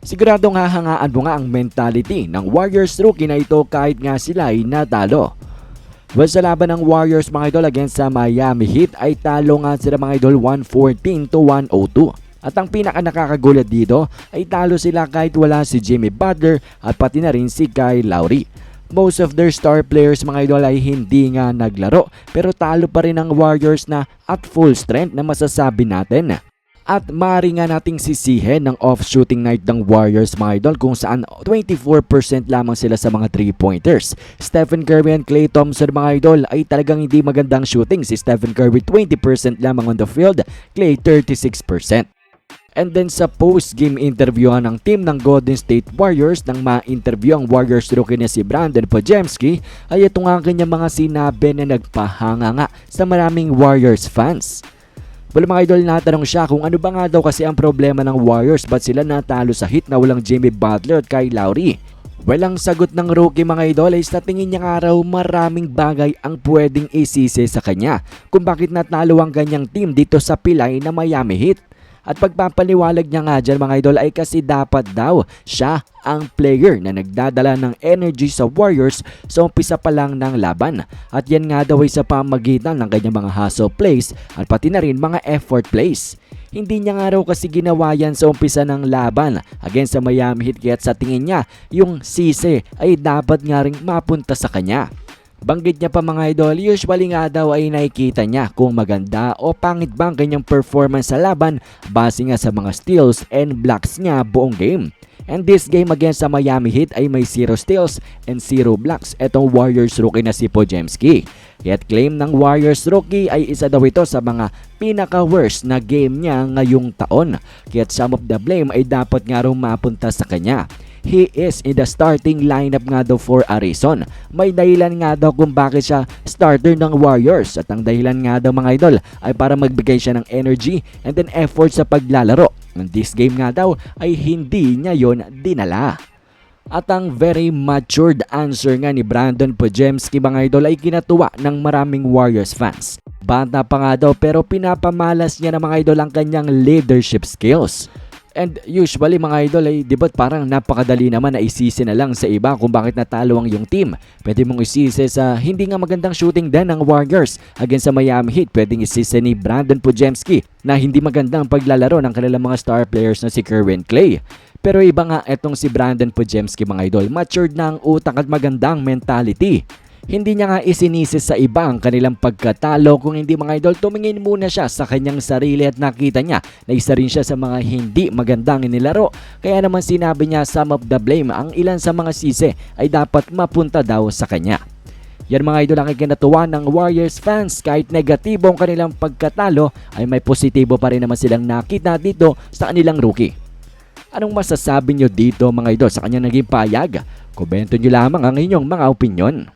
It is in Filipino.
Siguradong hahangaan mo nga ang mentality ng Warriors rookie na ito kahit nga sila ay natalo. Well, sa laban ng Warriors mga idol against sa Miami Heat ay talo nga sila mga idol 114 to 102. At ang pinaka nakakagulat dito ay talo sila kahit wala si Jimmy Butler at pati na rin si Kyle Lowry. Most of their star players mga idol ay hindi nga naglaro pero talo pa rin ang Warriors na at full strength na masasabi natin. At maaari nga nating sisihin ng off-shooting night ng Warriors mga idol kung saan 24% lamang sila sa mga 3-pointers. Stephen Curry and Klay Thompson mga idol ay talagang hindi magandang shooting. Si Stephen Curry 20% lamang on the field, Klay 36%. And then sa post-game interview ng team ng Golden State Warriors nang ma-interview ang Warriors rookie na si Brandon Pajemski ay ito nga ang kanyang mga sinabi na nagpahanga nga sa maraming Warriors fans. Well mga idol natanong siya kung ano ba nga daw kasi ang problema ng Warriors ba't sila natalo sa hit na walang Jimmy Butler at Kyle Lowry. Well ang sagot ng rookie mga idol ay sa tingin niya nga raw maraming bagay ang pwedeng isisi sa kanya kung bakit natalo ang ganyang team dito sa pilay na Miami Heat. At pagpapaliwalag niya nga dyan mga idol ay kasi dapat daw siya ang player na nagdadala ng energy sa Warriors sa umpisa pa lang ng laban. At yan nga daw ay sa pamagitan ng kanyang mga hustle plays at pati na rin mga effort plays. Hindi niya nga raw kasi ginawa yan sa umpisa ng laban against sa Miami Heat kaya sa tingin niya yung sisi ay dapat nga rin mapunta sa kanya. Banggit niya pa mga idol, usually nga daw ay nakikita niya kung maganda o pangit ba ang kanyang performance sa laban base nga sa mga steals and blocks niya buong game. And this game against sa Miami Heat ay may 0 steals and 0 blocks etong Warriors rookie na si Pojemski. Yet claim ng Warriors rookie ay isa daw ito sa mga pinaka-worst na game niya ngayong taon. Kaya't some of the blame ay dapat nga raw mapunta sa kanya. He is in the starting lineup nga daw for a reason. May dahilan nga daw kung bakit siya starter ng Warriors at ang dahilan nga daw mga idol ay para magbigay siya ng energy and then effort sa paglalaro. This game nga daw ay hindi niya yon dinala. At ang very matured answer nga ni Brandon Pojemski mga idol ay kinatuwa ng maraming Warriors fans. Bata pa nga daw pero pinapamalas niya ng mga idol ang kanyang leadership skills. And usually mga idol ay di ba parang napakadali naman na isisi na lang sa iba kung bakit natalo ang yung team. Pwede mong isisi sa hindi nga magandang shooting din ng Warriors against sa Miami Heat. Pwedeng isisi ni Brandon Pujemski na hindi magandang paglalaro ng kanilang mga star players na si Kerwin Clay. Pero iba nga etong si Brandon Pujemski mga idol. Matured na ang utak at magandang mentality. Hindi niya nga isinisi sa iba ang kanilang pagkatalo kung hindi mga idol tumingin muna siya sa kanyang sarili at nakita niya na isa rin siya sa mga hindi magandang inilaro. Kaya naman sinabi niya some of the blame ang ilan sa mga sisi ay dapat mapunta daw sa kanya. Yan mga idol ang ikinatuwa ng Warriors fans kahit negatibo ang kanilang pagkatalo ay may positibo pa rin naman silang nakita dito sa kanilang rookie. Anong masasabi nyo dito mga idol sa kanyang naging payag? Komento nyo lamang ang inyong mga opinyon.